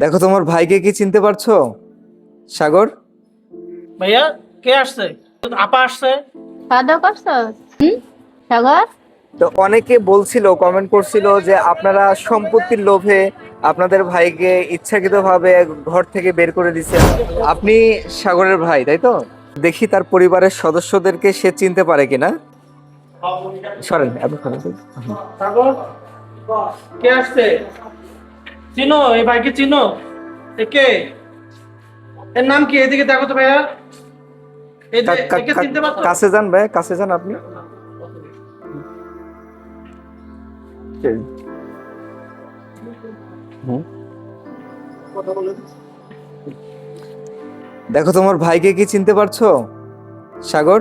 দেখো তোমার ভাইকে কি চিনতে পারছ? সাগর? ভাইয়া কে আসছে? আপা আসছে। খাওয়া করছ সাগর? তো অনেকে বলছিল কমেন্ট করছিল যে আপনারা সম্পত্তির লোভে আপনাদের ভাইকে ইচ্ছাকৃতভাবে ঘর থেকে বের করে দিচ্ছেন আপনি সাগরের ভাই তাই তো? দেখি তার পরিবারের সদস্যদেরকে সে চিনতে পারে কিনা। সরেন আপনি সরেন। সাগর? কে আসছে? চিনো এই ভাইকে চিনো? এ কে? এর নাম কি এদিকে দেখো তো ভাইয়া। এই যে একে চিনতে পারছ? কাছে যান ভাই কাছে যান আপনি দেখো তোমার ভাইকে কি চিনতে পারছ? সাগর?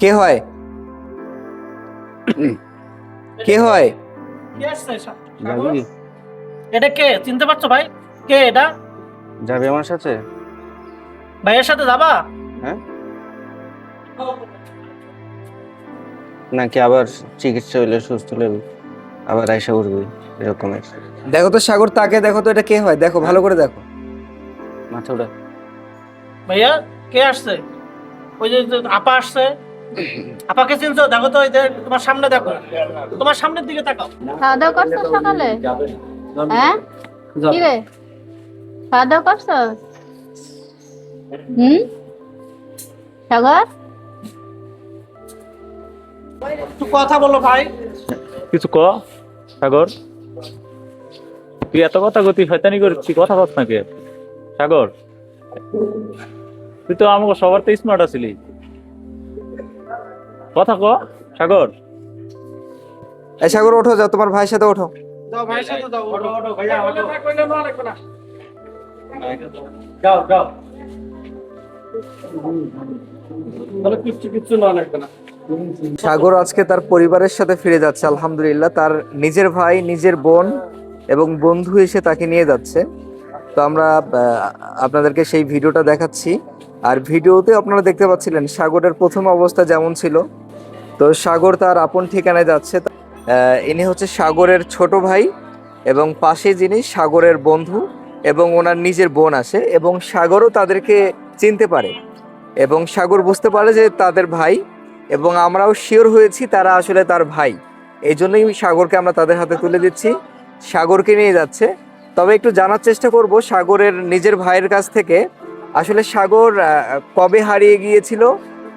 কে হয়? কে হয়? কে সাগর? এটা কে? চিনতে পারছ ভাই? কে এটা? যাবে আমার সাথে? ভাইয়ের সাথে যাবা? হ্যাঁ। নাকি আবার চিকিৎসা হইলে সুস্থ হলে আবার আয়সা উঠবে এরকমের? দেখো তো সাগর তাকে দেখো তো এটা কে হয়? দেখো ভালো করে দেখো। মাথা ওটা ভাইয়া কে আসছে? ওই যে আপা আসছে। আপাকে চিনছো? দেখো তো এই যে তোমার সামনে দেখো। তোমার সামনের দিকে তাকাও। খাওয়া দাওয়া করছ সকালে? হ্যাঁ? কি রে খাওয়া দাওয়া করছ হুম? সাগর? একটু কথা বলো ভাই। কিছু ক সাগর? তুই এত কথা গতি শয়তানি করছিস কথা কস নাকি সাগর? তুই তো আমাকে সবার তো স্মার্ট আছিলি। কথা ক সাগর? এই সাগর ওঠো যাও তোমার ভাইয়ের সাথে ওঠো। যাও ভাইয়ের সাথে যাও ওঠো ওঠো। ভাইয়া ওঠো। না না লাগবে না। যাও যাও। তাহলে কিচ্ছু কিচ্ছু না লাগবে না। সাগর আজকে তার পরিবারের সাথে ফিরে যাচ্ছে আলহামদুলিল্লাহ। তার নিজের ভাই নিজের বোন এবং বন্ধু এসে তাকে নিয়ে যাচ্ছে। তো আমরা আপনাদেরকে সেই ভিডিওটা দেখাচ্ছি। আর ভিডিওতে আপনারা দেখতে পাচ্ছিলেন সাগরের প্রথম অবস্থা যেমন ছিল। তো সাগর তার আপন ঠিকানায় যাচ্ছে ইনি হচ্ছে সাগরের ছোট ভাই এবং পাশে যিনি সাগরের বন্ধু এবং ওনার নিজের বোন আসে এবং সাগরও তাদেরকে চিনতে পারে এবং সাগর বুঝতে পারে যে তাদের ভাই এবং আমরাও শিওর হয়েছি তারা আসলে তার ভাই। এই জন্যই সাগরকে আমরা তাদের হাতে তুলে দিচ্ছি। সাগরকে নিয়ে যাচ্ছে। তবে একটু জানার চেষ্টা করব সাগরের নিজের ভাইয়ের কাছ থেকে আসলে সাগর কবে হারিয়ে গিয়েছিল,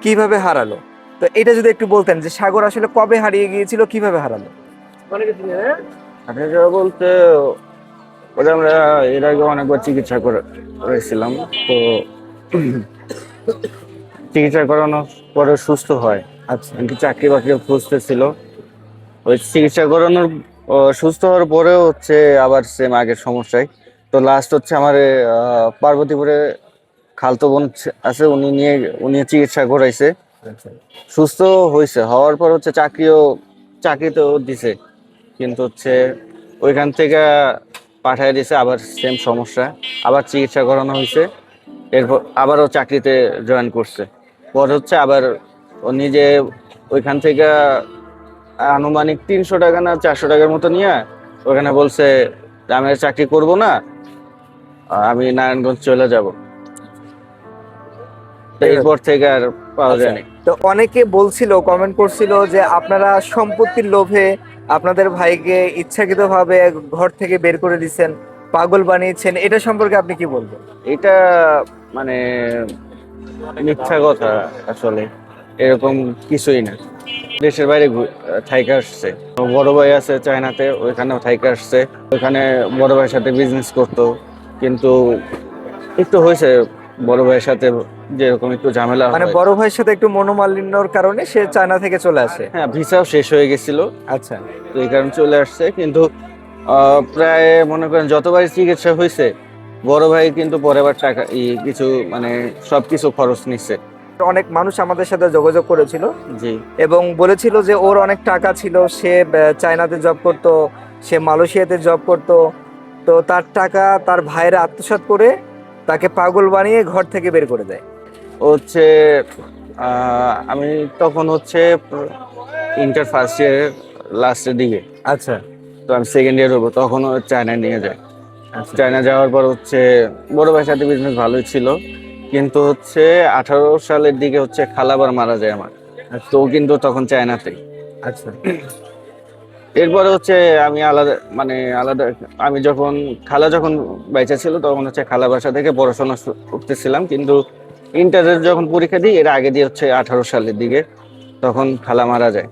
কীভাবে হারালো? তো এটা যদি একটু বলতেন যে সাগর আসলে কবে হারিয়ে গিয়েছিল কীভাবে হারালো? হাঁটাচলা বলতে ওটা আমরা এর আগে অনেকবার চিকিৎসা করে করেছিলাম তো চিকিৎসা করানোর পরে সুস্থ হয়। আচ্ছা। চাকরি বাকরি খুঁজতেছিল। ওই চিকিৎসা করানোর সুস্থ হওয়ার পরেও হচ্ছে আবার সেম আগের সমস্যায়। তো লাস্ট হচ্ছে আমার আহ, পার্বতীপুরে খালতো বোন আছে উনি নিয়ে উনি চিকিৎসা করাইছে। সুস্থ হয়েছে হওয়ার পর হচ্ছে চাকরিও চাকরি তো দিছে। কিন্তু হচ্ছে ওইখান থেকে পাঠায় দিছে আবার সেম সমস্যা। আবার চিকিৎসা করানো হয়েছে এরপর আবারও চাকরিতে জয়েন করছে। পর হচ্ছে আবার ও নিজে ওইখান থেকে আনুমানিক তিনশো টাকা না চারশো টাকার মতো নিয়ে ওখানে বলছে আমি আর চাকরি করব না আমি নারায়ণগঞ্জ চলে যাব। এরপর থেকে আর পাওয়া যায়নি তো অনেকে বলছিল কমেন্ট করছিল যে আপনারা সম্পত্তির লোভে আপনাদের ভাইকে ইচ্ছাকৃতভাবে ঘর থেকে বের করে দিচ্ছেন পাগল বানিয়েছেন এটা সম্পর্কে আপনি কি বলবেন? এটা মানে মিথ্যা কথা আসলে এরকম কিছুই না। দেশের বাইরে থাইকে আসছে। বড় ভাই আছে চায়নাতে ওইখানেও থাইকে আসছে। ওইখানে বড় ভাইয়ের সাথে বিজনেস করতো কিন্তু একটু হয়েছে বড় ভাইয়ের সাথে যেরকম একটু ঝামেলা মানে বড় ভাইয়ের সাথে একটু মনোমালিন্যর কারণে সে চায়না থেকে চলে আসে। হ্যাঁ ভিসাও শেষ হয়ে গেছিল। আচ্ছা। তো এই কারণে চলে আসছে কিন্তু প্রায় মনে করেন যতবার চিকিৎসা হয়েছে বড় ভাই কিন্তু পরের বার টাকা কিছু মানে সবকিছু খরচ নিচ্ছে অনেক মানুষ আমাদের সাথে যোগাযোগ করেছিল। জি। এবং বলেছিল যে ওর অনেক টাকা ছিল সে চায়নাতে জব করত সে মালয়েশিয়াতে জব করত। তো তার টাকা তার ভাইয়েরা আত্মসাৎ করে তাকে পাগল বানিয়ে ঘর থেকে বের করে দেয়। হচ্ছে আমি তখন হচ্ছে ইন্টার ফার্স্ট ইয়ারের লাস্টের দিকে। আচ্ছা। তো আমি সেকেন্ড ইয়ার হব তখন চায়নায় নিয়ে যায়। চায়না যাওয়ার পর হচ্ছে বড় ভাইয়ের সাথে বিজনেস ভালোই ছিল কিন্তু হচ্ছে আঠারো সালের দিকে হচ্ছে খালাবার মারা যায় আমার। তো কিন্তু তখন চায়নাতেই আচ্ছা। এরপরে হচ্ছে আমি আলাদা মানে আলাদা আমি যখন খালা যখন বাইচা ছিল তখন হচ্ছে খালা বাসা থেকে পড়াশোনা করতেছিলাম কিন্তু ইন্টারের যখন পরীক্ষা দিই এর আগে দিয়ে হচ্ছে আঠারো সালের দিকে তখন খালা মারা যায়।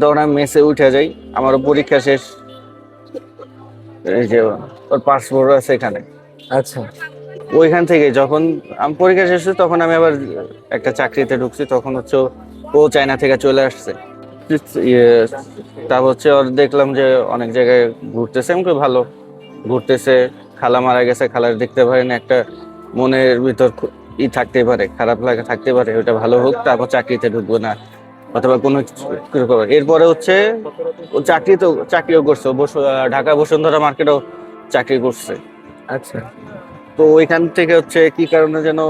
তখন আমি মেসে উঠে যাই আমারও পরীক্ষা শেষ। এই যে ওর পাসপোর্ট আছে এখানে। আচ্ছা। ওইখান থেকে যখন আমি পরীক্ষা শেষ তখন আমি আবার একটা চাকরিতে ঢুকছি তখন হচ্ছে ও- চায়না থেকে চলে আসছে। ইয়ে, তারপর হচ্ছে ওর দেখলাম যে অনেক জায়গায় ঘুরতেছে আমাকে ভালো। ঘুরতেছে খালা মারা গেছে খালার দেখতে পারেন একটা মনের ভিতর ই থাকতে পারে খারাপ লাগা থাকতে পারে ওটা ভালো হোক তারপর চাকরিতে ঢুকবো না অথবা কোনো। এরপরে হচ্ছে ও চাকরি তো চাকরিও করছে ঢাকা বসুন্ধরা মার্কেটও চাকরি করছে। আচ্ছা। তো ওইখান থেকে হচ্ছে কি কারণে যেন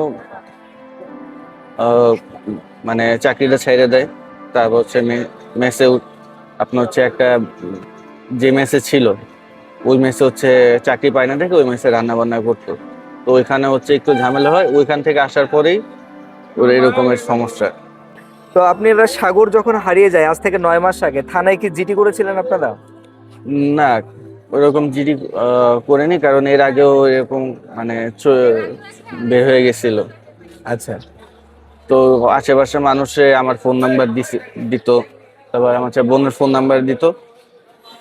মানে চাকরিটা ছেড়ে দেয় তারপর হচ্ছে মেসে আপনার হচ্ছে একটা যে মেসে ছিল ওই মেসে হচ্ছে চাকরি পায় না দেখে ওই মেসে রান্না বান্না করতো। তো ওইখানে হচ্ছে একটু ঝামেলা হয় ওইখান থেকে আসার পরেই ওর এরকমের সমস্যা। তো আপনারা সাগর যখন হারিয়ে যায় আজ থেকে নয় মাস আগে থানায় কি জিডি করেছিলেন আপনারা? না ওরকম জিডি করিনি কারণ এর আগেও এরকম মানে বের হয়ে গেছিল। আচ্ছা। তো আশেপাশের মানুষে আমার ফোন নাম্বার দিত। তারপর আমার বোনের ফোন নাম্বার দিত।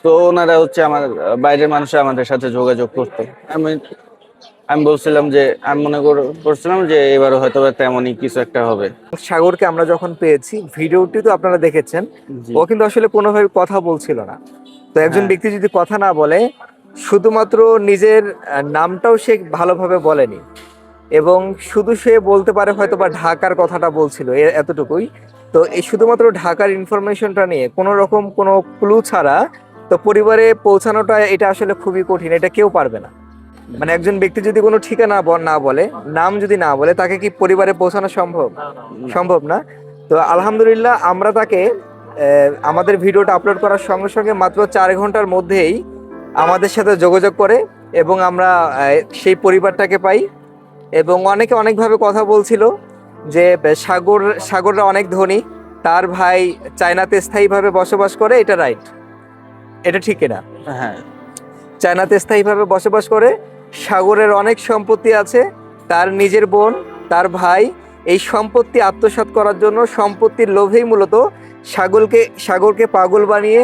তো ওনারা হচ্ছে আমার বাইরের মানুষে আমাদের সাথে যোগাযোগ করতো। আমি আমি বলছিলাম যে আমি মনে করছিলাম যে এবারও হয়তো তেমনই কিছু একটা হবে। সাগরকে আমরা যখন পেয়েছি ভিডিওটি তো আপনারা দেখেছেন ও কিন্তু আসলে কোনোভাবে কথা বলছিল না। তো একজন হ্যাঁ। ব্যক্তি যদি কথা না বলে শুধুমাত্র নিজের নামটাও সে ভালোভাবে বলেনি। এবং শুধু সে বলতে পারে হয়তো বা ঢাকার কথাটা বলছিল এতটুকুই। তো এই শুধুমাত্র ঢাকার ইনফরমেশনটা নিয়ে কোনো রকম কোনো ক্লু ছাড়া তো পরিবারে পৌঁছানোটা এটা আসলে খুবই কঠিন এটা কেউ পারবে না। মানে একজন ব্যক্তি যদি কোনো ঠিকানা না বলে নাম যদি না বলে তাকে কি পরিবারে পৌঁছানো সম্ভব? সম্ভব না। তো আলহামদুলিল্লাহ আমরা তাকে আমাদের ভিডিওটা আপলোড করার সঙ্গে সঙ্গে মাত্র চার ঘণ্টার মধ্যেই আমাদের সাথে যোগাযোগ করে এবং আমরা সেই পরিবারটাকে পাই। এবং অনেকে অনেকভাবে কথা বলছিল যে সাগর সাগররা অনেক ধনী তার ভাই চায়নাতে স্থায়ীভাবে বসবাস করে এটা রাইট এটা ঠিক না হ্যাঁ। চায়নাতে স্থায়ীভাবে বসবাস করে সাগরের অনেক সম্পত্তি আছে, তার নিজের বোন, তার ভাই। এই সম্পত্তি আত্মসাৎ করার জন্য সম্পত্তির লোভেই মূলত সাগরকে সাগরকে পাগল বানিয়ে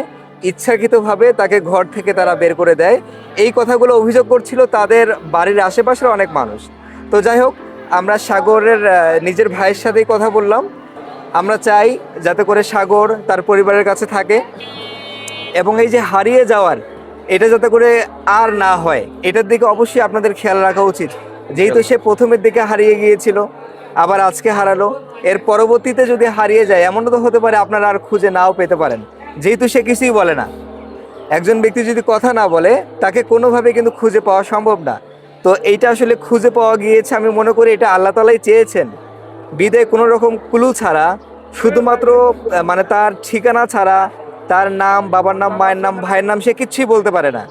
ইচ্ছাকৃতভাবে তাকে ঘর থেকে তারা বের করে দেয়। এই কথাগুলো অভিযোগ করছিল তাদের বাড়ির আশেপাশের অনেক মানুষ। তো যাই হোক, আমরা সাগরের নিজের ভাইয়ের সাথেই কথা বললাম। আমরা চাই যাতে করে সাগর তার পরিবারের কাছে থাকে। এবং এই যে হারিয়ে যাওয়ার এটা যাতে করে আর না হয় এটার দিকে অবশ্যই আপনাদের খেয়াল রাখা উচিত। যেহেতু সে প্রথমের দিকে হারিয়ে গিয়েছিল আবার আজকে হারালো। এর পরবর্তীতে যদি হারিয়ে যায় এমনও তো হতে পারে আপনারা আর খুঁজে নাও পেতে পারেন। যেহেতু সে কিছুই বলে না। একজন ব্যক্তি যদি কথা না বলে তাকে কোনোভাবে কিন্তু খুঁজে পাওয়া সম্ভব না। তো এইটা আসলে খুঁজে পাওয়া গিয়েছে আমি মনে করি এটা আল্লাহ তালাই চেয়েছেন। বিদে কোনো রকম ক্লু ছাড়া শুধুমাত্র মানে তার ঠিকানা ছাড়া তার নাম, বাবার নাম, মায়ের নাম, ভাইয়ের নাম সে কিচ্ছুই বলতে পারে না।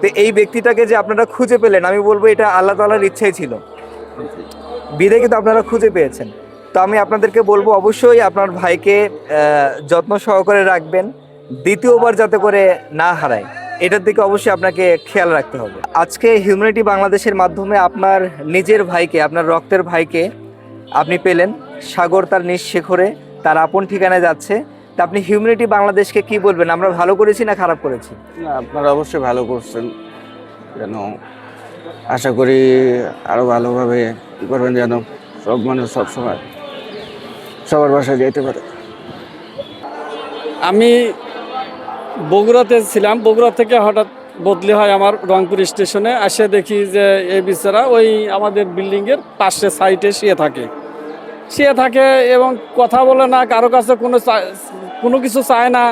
তো এই ব্যক্তিটাকে যে আপনারা খুঁজে পেলেন, আমি বলব এটা আল্লাহ তালার ইচ্ছাই ছিল। বিদে কিন্তু আপনারা খুঁজে পেয়েছেন। তো আমি আপনাদেরকে বলব, অবশ্যই আপনার ভাইকে যত্ন সহকারে রাখবেন, দ্বিতীয়বার যাতে করে না হারায়। এটার দিকে অবশ্যই আপনাকে খেয়াল রাখতে হবে। আজকে হিউম্যানিটি বাংলাদেশের মাধ্যমে আপনার নিজের ভাইকে, আপনার রক্তের ভাইকে আপনি পেলেন। সাগর তার নিজ শেখরে, তার আপন ঠিকানায় যাচ্ছে। তা আপনি হিউম্যানিটি বাংলাদেশকে কি বলবেন? আমরা ভালো করেছি না খারাপ করেছি? না আপনারা অবশ্যই ভালো করছেন। যেন আশা করি আরও ভালোভাবে ই করবেন যেন সব মানুষ সবসময় সবার বাসায় যেতে পারে। আমি বগুড়াতে ছিলাম। বগুড়া থেকে হঠাৎ বদলি হয় আমার রংপুর স্টেশনে। আসে দেখি যে এই বিচারা ওই আমাদের বিল্ডিংয়ের পাশে সাইটে শুয়ে থাকে। শুয়ে থাকে এবং কথা বলে না, কারও কাছে কোনো কোনো কিছু চায় না।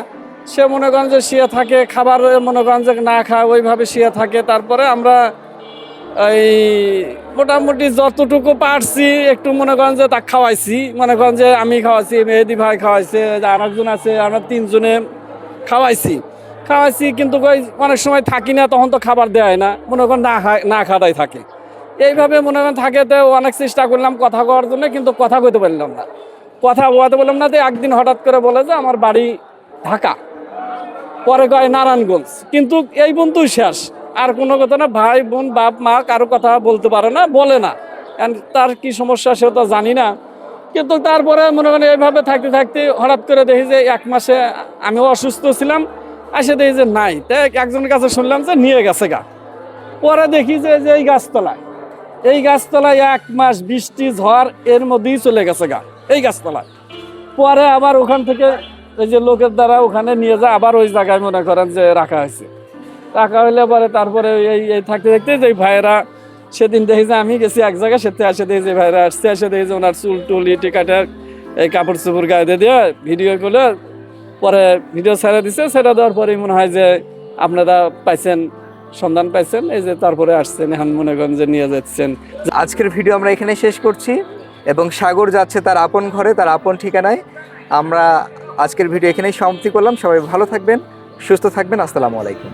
সে মনে করেন যে শুয়ে থাকে, খাবার মনে করেন যে না খায়, ওইভাবে শুয়ে থাকে। তারপরে আমরা এই মোটামুটি যতটুকু পারছি, একটু মনে করেন যে তাকে খাওয়াইছি। মনে করেন যে আমি খাওয়াইছি, মেহেদি ভাই খাওয়াইছে, যে আরেকজন আছে, আমরা তিনজনে খাওয়াইছি। খাওয়াইছি কিন্তু অনেক সময় থাকি না, তখন তো খাবার দেয় না। মনে করেন না না খাওয়াই থাকে। এইভাবে মনে করেন থাকে তো অনেক চেষ্টা করলাম কথা কওয়ার জন্য, কিন্তু কথা কইতে পারলাম না। কথা বলতে বললাম না যে একদিন হঠাৎ করে বলে যে আমার বাড়ি ঢাকা, পরে কয় নারায়ণগঞ্জ। কিন্তু এই বন্ধু শেষ। আর কোনো কথা না, ভাই, বোন, বাপ, মা কারও কথা বলতে পারে না, বলে না। তার কি সমস্যা সে তো জানি না। কিন্তু তারপরে মনে করেন এইভাবে থাকতে থাকতে হঠাৎ করে দেখি যে এক মাসে আমিও অসুস্থ ছিলাম, এসে দেখি যে নাই। তাই একজনের কাছে শুনলাম যে নিয়ে গেছে গা। পরে দেখি যে এই গাছতলায়। এই গাছতলায় এক মাস বৃষ্টি, ঝড়, এর মধ্যেই চলে গেছে গা। এই গাছতলায়। পরে আবার ওখান থেকে ওই যে লোকের দ্বারা ওখানে নিয়ে যায়, আবার ওই জায়গায় মনে করেন যে রাখা হয়েছে। রাখা হইলে পরে তারপরে এই এই থাকতে থাকতে যে ভাইয়েরা সেদিন দেখি যে আমি গেছি এক জায়গায়, সেতে আসে দেখি যে ভাইরা আসতে আসে দেখি যে ওনার চুল টুল ইটি কাটার এই কাপড় চোপড় গায়ে দিয়ে ভিডিও করলে। পরে ভিডিও ছেড়ে দিছে, ছেড়ে দেওয়ার পরে মনে হয় যে আপনারা পাইছেন সন্ধান পাইছেন, এই যে তারপরে আসছেন, এখন মনে করেন যে নিয়ে যাচ্ছেন। আজকের ভিডিও আমরা এখানে শেষ করছি এবং সাগর যাচ্ছে তার আপন ঘরে, তার আপন ঠিকানায়। আমরা আজকের ভিডিও এখানেই সমাপ্তি করলাম। সবাই ভালো থাকবেন, সুস্থ থাকবেন। আসসালামু আলাইকুম।